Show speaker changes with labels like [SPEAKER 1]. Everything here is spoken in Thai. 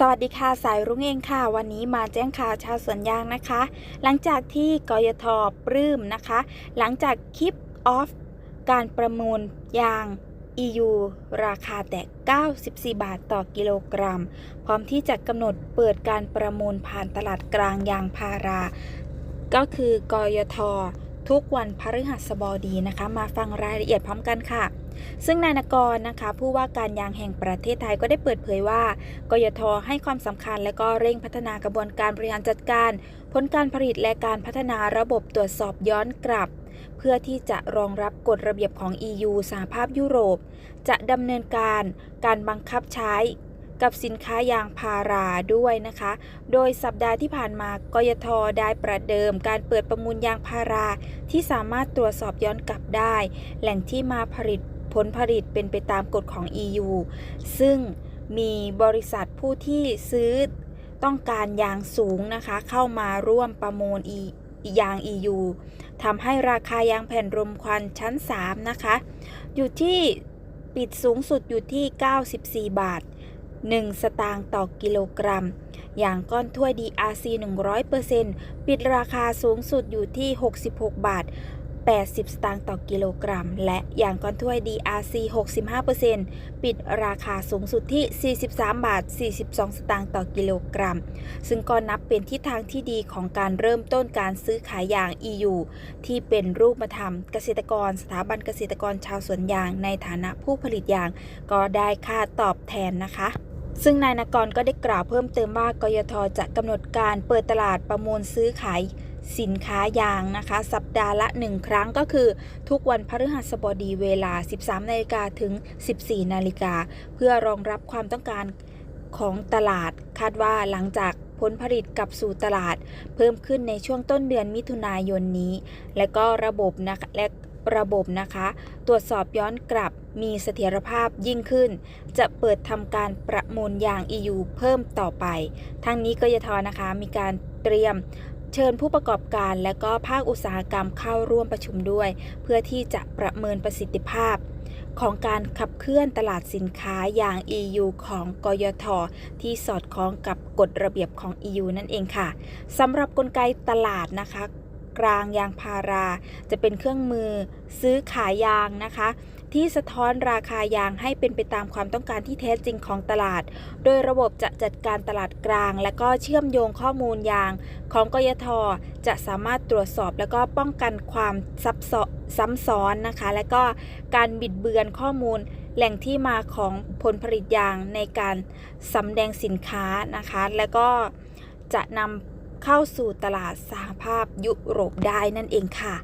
[SPEAKER 1] สวัสดีค่ะสายรุ้งเองค่ะ วันนี้มาแจ้งข่าวชาวสวนยางนะคะ หลังจากที่กยทปลื้มนะคะ หลังจากคลิปออฟการประมูลยาง EU ราคาแต่94 บาทต่อกิโลกรัม พร้อมที่จะกำหนดเปิดการประมูลผ่านตลาดกลางยางพารา ก็คือกยท ทุกวันพฤหัสบดีนะคะ มาฟังรายละเอียดพร้อมกันค่ะ ซึ่งนายนกรนะคะ ผู้ว่าการยางแห่งประเทศไทยก็ได้เปิดเผยว่ากยทให้ความสำคัญและก็เร่งพัฒนากระบวนการบริหารจัดการ ผลการผลิตและการพัฒนาระบบตรวจสอบย้อนกลับ เพื่อที่จะรองรับกฎระเบียบของ EU สหภาพยุโรป จะดำเนินการการบังคับใช้ กับสินค้ายางพาราด้วยนะคะ โดยสัปดาห์ที่ผ่านมากยทได้ประเดิมการเปิดประมูลยางพาราที่สามารถตรวจสอบย้อนกลับได้ แหล่งที่มาผลิตผลผลิตเป็นไปตามกฎของ EU ซึ่งมีบริษัทผู้ที่ซื้อต้องการยางสูงนะคะ เข้ามาร่วมประมูลอียาง EU ทำให้ราคายางแผ่นรมควันชั้น 3 นะคะ อยู่ที่ปิดสูงสุดอยู่ที่ 94 บาท 1 สตางค์ต่อกิโลกรัม อย่างก้อนถ้วย DRC 100%ปิดราคาสูงสุดอยู่ที่ 66 บาท 80 สตางค์ต่อกิโลกรัม และอย่างก้อนถ้วย DRC 65%ปิดราคาสูงสุดที่ 43 บาท 42 สตางค์ต่อกิโลกรัม ซึ่งก็นับเป็นทิศทางที่ดีของการเริ่มต้นการซื้อขายยาง EU ที่เป็นรูปธรรมเกษตรกร สถาบันเกษตรกรชาวสวนยางในฐานะผู้ผลิตยาง ก็ได้ค่าตอบแทนนะคะ ซึ่งนายนกรก็ได้กล่าวเพิ่มเติมว่ากยทจะกำหนดการเปิดตลาดประมูลซื้อขายสินค้ายางนะคะ สัปดาห์ละ 1 ครั้งก็คือทุกวันพฤหัสบดีเวลา 13นาฬิกาถึง 14นาฬิกาเพื่อรองรับความต้องการของตลาดคาดว่าหลังจากผลผลิตกลับสู่ตลาด เพิ่มขึ้นในช่วงต้นเดือนมิถุนายนนี้ และก็ระบบนะคะและระบบนะคะ ตรวจสอบย้อนกลับ มีเสถียรภาพยิ่งขึ้น จะเปิดทำการประมูลยาง EU เพิ่มต่อไป ทั้งนี้กยทนะคะมีการเตรียมเชิญผู้ประกอบการและก็ภาคอุตสาหกรรมเข้าร่วมประชุมด้วย เพื่อที่จะประเมินประสิทธิภาพ ของการขับเคลื่อนตลาดสินค้าอย่าง EU ของกยท ที่สอดคล้องกับกฎระเบียบของ EU นั่นเองค่ะสำหรับกลไกตลาดนะคะ กลางยางพารา จะเป็นเครื่องมือซื้อขายยางนะคะ ที่สะท้อนราคายางให้เป็นไปตามความต้องการที่แท้จริงของตลาด โดยระบบจะจัดการตลาดกลาง และก็เชื่อมโยงข้อมูลยาง ของกยทจะสามารถตรวจสอบและก็ป้องกันความซับซ้อนซ้ำซ้อนนะคะ และก็การบิดเบือนข้อมูลแหล่งที่มาของผลผลิตยางในการสำแดงสินค้านะคะ และก็จะนำเข้าสู่ตลาดสหภาพยุโรปได้นั่นเองค่ะ